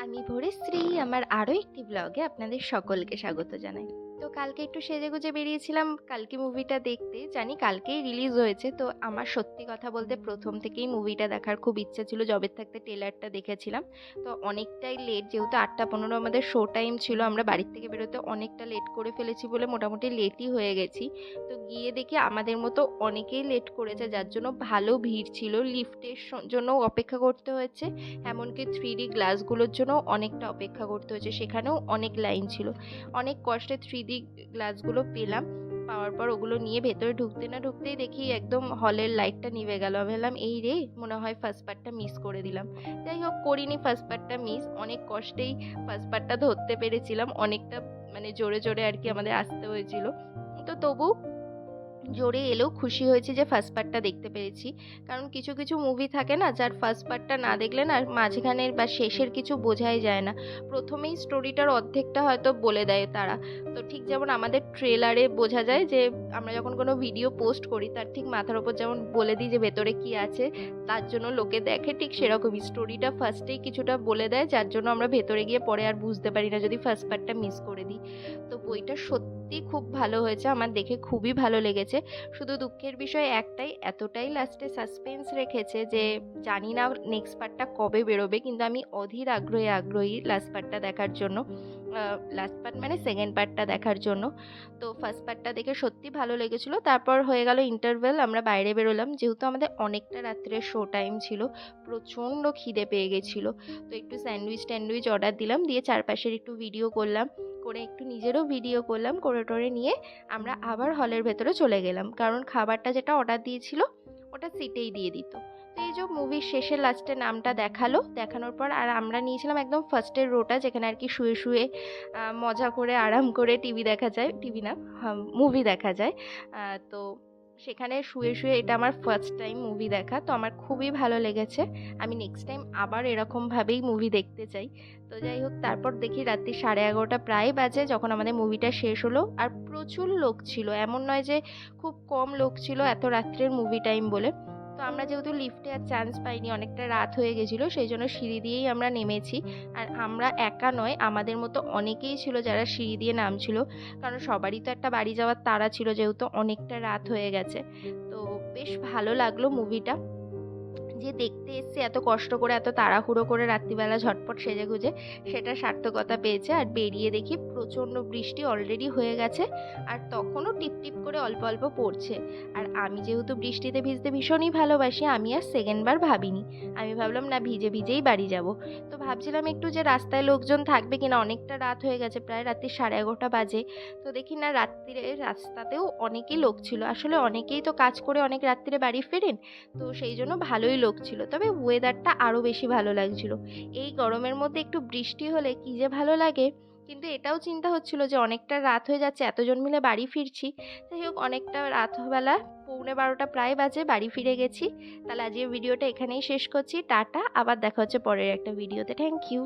আমি ভোরেশ্রী আমার আরও একটি ব্লগে আপনাদের সকলকে স্বাগত জানাই। তো কালকে একটু সেজেগুজে বেরিয়েছিলাম কালকে মুভিটা দেখতে। জানি কালকেই রিলিজ হয়েছে, তো আমার সত্যি কথা বলতে প্রথম থেকেই মুভিটা দেখার খুব ইচ্ছা ছিল, জবের থাকতে ট্রেলারটা দেখেছিলাম। তো অনেকটাই লেট যেহেতু আটটা পনেরো আমাদের শো টাইম ছিল, আমরা বাড়ির থেকে বেরোতে অনেকটা লেট করে ফেলেছি বলে মোটামুটি লেটই হয়ে গেছি। তো গিয়ে দেখি আমাদের মতো অনেকেই লেট করেছে, যার জন্য ভালো ভিড় ছিল। লিফটের জন্য অপেক্ষা করতে হয়েছে, এমনকি থ্রি ডি গ্লাসগুলোর জন্য অনেকটা অপেক্ষা করতে হয়েছে, সেখানেও অনেক লাইন ছিল। অনেক কষ্টে থ্রি ডি গ্লাসগুলো পেলাম। পাওয়ার পর ওগুলো নিয়ে ভেতরে ঢুকতে না ঢুকতেই দেখি একদম হলের লাইটটা নিভে গেল। ভাবলাম, এই রে, মনে হয় ফার্স্ট পার্টটা মিস করে দিলাম। যাই হোক, করিনি ফার্স্ট পার্টটা মিস অনেক কষ্টেই ফার্স্ট পার্টটা ধরতে পেরেছিলাম। অনেকটা মানে জোরে জোরে আর কি আমাদের আসতে হয়েছিল। তো তবু জোরে এলেও খুশি হয়েছি যে ফার্স্ট পার্টটা দেখতে পেরেছি কারণ কিছু কিছু মুভি থাকে না, যার ফার্স্ট পার্টটা না দেখলে না মাঝখানের বা শেষের কিছু বোঝাই যায় না। প্রথমেই স্টোরিটার অর্ধেকটা হয়তো বলে দেয় তারা। তো ঠিক যেমন আমাদের ট্রেলারে বোঝা যায় যে আমরা যখন কোনো ভিডিও পোস্ট করি, তার ঠিক মাথার ওপর যেমন বলে দিই যে ভেতরে কি আছে, তার জন্য লোকে দেখে ঠিক সেরকমই। স্টোরিটা ফার্স্টেই কিছুটা বলে দেয়, যার জন্য আমরা ভেতরে গিয়ে পরে আর বুঝতে পারি না যদি ফার্স্ট পার্টটা মিস করে দিই। তো বইটা সত্যি খুব ভালো হয়েছে, আমার দেখে খুবই ভালো লেগেছে। শুধু দুঃখের বিষয় একটাই, এতটাই লাস্টে সাসপেন্স রেখেছে যে জানি না নেক্সট পার্টটা কবে বেরোবে, কিন্তু আমি অধীর আগ্রহে আগ্রহী লাস্ট পার্টটা দেখার জন্য লাস্ট পার্ট মানে সেকেন্ড পার্টটা দেখার জন্য। তো ফার্স্ট পার্টটা দেখে সত্যি ভালো লেগেছিলো। তারপর হয়ে গেল ইন্টারভেল আমরা বাইরে বেরোলাম। যেহেতু আমাদের অনেকটা রাত্রে শো টাইম ছিল, প্রচণ্ড খিদে পেয়ে গেছিল। তো একটু স্যান্ডউইচ ট্যান্ডউইচ অর্ডার দিলাম, দিয়ে চারপাশের একটু ভিডিও করলাম। করে একটু নিজেরও ভিডিও করলাম, করে টোরে নিয়ে আমরা আবার হলের ভেতরে চলে গেলাম। কারণ খাবারটা যেটা অর্ডার দিয়েছিল, ওটা সিটেই দিয়ে দিত। তো এই যে মুভির শেষে লাস্টে নামটা দেখাল, দেখানোর পর আর আমরা নিয়েছিলাম একদম ফার্স্টের রোটা যেখানে আর কি শুয়ে শুয়ে মজা করে, আরাম করে টিভি দেখা যায় টিভি না মুভি দেখা যায়। তো সেখানে শুয়ে শুয়ে এটা আমার ফার্স্ট টাইম মুভি দেখা, তো আমার খুবই ভালো লেগেছে। আমি নেক্সট টাইম আবার এরকমভাবেই মুভি দেখতে চাই। তো যাই হোক, তারপর দেখি রাত্রি সাড়ে এগারোটা প্রায় বাজে যখন আমাদের মুভিটা শেষ হলো। আর প্রচুর লোক ছিল, এমন নয় যে খুব কম লোক ছিল এত রাত্রের মুভি টাইম বলে। তো আমরা যেহেতু লিফটে আর চান্স পাইনি, অনেকটা রাত হয়ে গেছিল, সেই জন্য সিঁড়ি দিয়েই আমরা নেমেছি। আর আমরা একা নয়, আমাদের মতো অনেকেই ছিল যারা সিঁড়ি দিয়ে নামছিল, কারণ সবারই তো একটা বাড়ি যাওয়ার তাড়া ছিল, যেহেতু অনেকটা রাত হয়ে গেছে। তো বেশ ভালো লাগল মুভিটা যে দেখতে এসছে, এত কষ্ট করে, এত তাড়াহুড়ো করে রাত্রিবেলা ঝটপট সেজে গুজে সেটা সার্থকতা পেয়েছে। আর বেরিয়ে দেখি প্রচণ্ড বৃষ্টি অলরেডি হয়ে গেছে আর তখনও টিপ টিপ করে অল্প অল্প পড়ছে। আর আমি যেহেতু বৃষ্টিতে ভিজতে ভীষণই ভালোবাসি, আমি আর সেকেন্ডবার ভাবিনি। আমি ভাবলাম, না, ভিজে ভিজেই বাড়ি যাব। তো ভাবছিলাম একটু যে রাস্তায় লোকজন থাকবে কিনা, অনেকটা রাত হয়ে গেছে, প্রায় রাত্রি সাড়ে এগারোটা বাজে। তো দেখি, না, রাত্রিরে রাস্তাতেও অনেকেই লোক ছিল। আসলে অনেকেই তো কাজ করে অনেক রাত্রিরে বাড়ি ফেরেন, তো সেই জন্য ভালোই লোক ছিল, তবে ওয়েদারটা আরও বেশি ভালো লাগছিল। এই গরমের মধ্যে একটু বৃষ্টি হলে কী যে ভালো লাগে? কিন্তু এটাও চিন্তা হচ্ছিল যে অনেকটা রাত হয়ে যাচ্ছে, এতজন মিলে বাড়ি ফিরছি। যাই হোক, অনেকটা রাতবেলা পৌনে বারোটা প্রায় বাজে বাড়ি ফিরে গেছি। তাহলে আজকে ভিডিওটা এখানেই শেষ করছি। টাটা, আবার দেখা হচ্ছে পরের একটা ভিডিওতে। Thank you